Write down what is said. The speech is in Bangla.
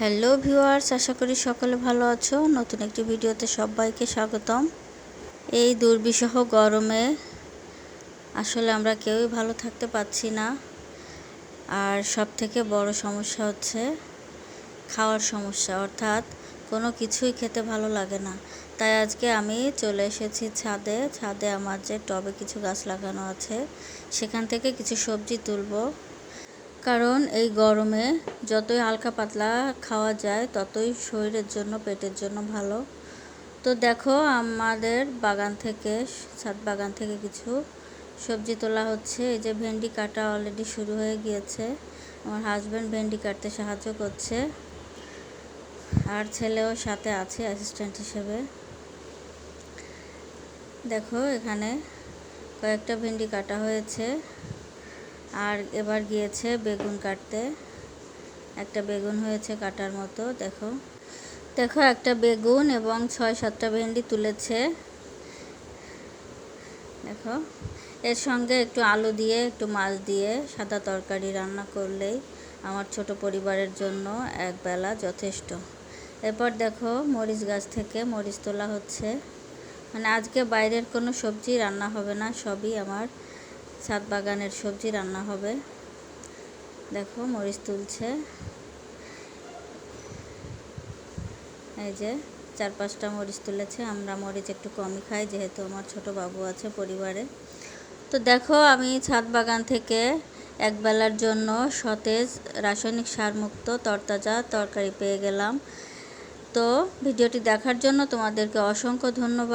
হ্যালো ভিউয়ার্স, আশা করি সকলে ভালো আছো। নতুন একটি ভিডিওতে সবাইকে স্বাগতম। এই দুর্বিষহ গরমে আসলে আমরা কেউই ভালো থাকতে পারছি না। আর সব থেকে বড় সমস্যা হচ্ছে খাওয়ার সমস্যা। অর্থাৎ কোনো কিছুই খেতে ভালো লাগে না। তাই আজকে আমি চলে এসেছি ছাদে। ছাদে আমার যে টবে কিছু গাছ লাগানো আছে, সেখান থেকে কিছু সবজি তুলবো। কারণ এই গরমে যতই হালকা পাতলা খাওয়া যায়, ততই শরীরের জন্য, পেটের জন্য ভালো। তো দেখো, আমাদের বাগান থেকে, ছাদ বাগান থেকে কিছু সবজি তোলা হচ্ছে। এই যে ভেন্ডি কাটা অলরেডি শুরু হয়ে গিয়েছে। আমার হাজব্যান্ড ভেন্ডি কাটতে সাহায্য করছে। আর ছেলেও সাথে আছে অ্যাসিস্ট্যান্ট হিসেবে। দেখো, এখানে কয়েকটা ভেন্ডি কাটা হয়েছে। আর এবার গিয়েছে বেগুন কাটতে। একটা বেগুন হয়েছে কাটার মতো, দেখো। দেখো, একটা বেগুন এবং ছয় সাতটা ভেন্ডি তুলেছে। দেখো, এর সঙ্গে একটু আলু দিয়ে, একটু মাছ দিয়ে, সাদা তরকারি রান্না করলেই আমার ছোট পরিবারের জন্য একবেলা যথেষ্ট। এরপর দেখো, মরিচ গাছ থেকে মরিচ তোলা হচ্ছে। মানে আজকে বাইরের কোনো সবজি রান্না হবে না, সবই আমার ছাদ বাগানের সবজি রান্না হবে। দেখো, মরিচ তুলছে। এই যে, চার পাঁচটা মরিচ তুলেছে। আমরা মরিচ একটু কমই খাই, যেহেতু আমার ছোট বাবু আছে পরিবারে। তো দেখো, আমি ছাদ বাগান থেকে একবেলার জন্য সতেজ রাসায়নিক সারমুক্ত তরতাজা তরকারি পেয়ে গেলাম। তো ভিডিওটি দেখার জন্য তোমাদেরকে অসংখ্য ধন্যবাদ।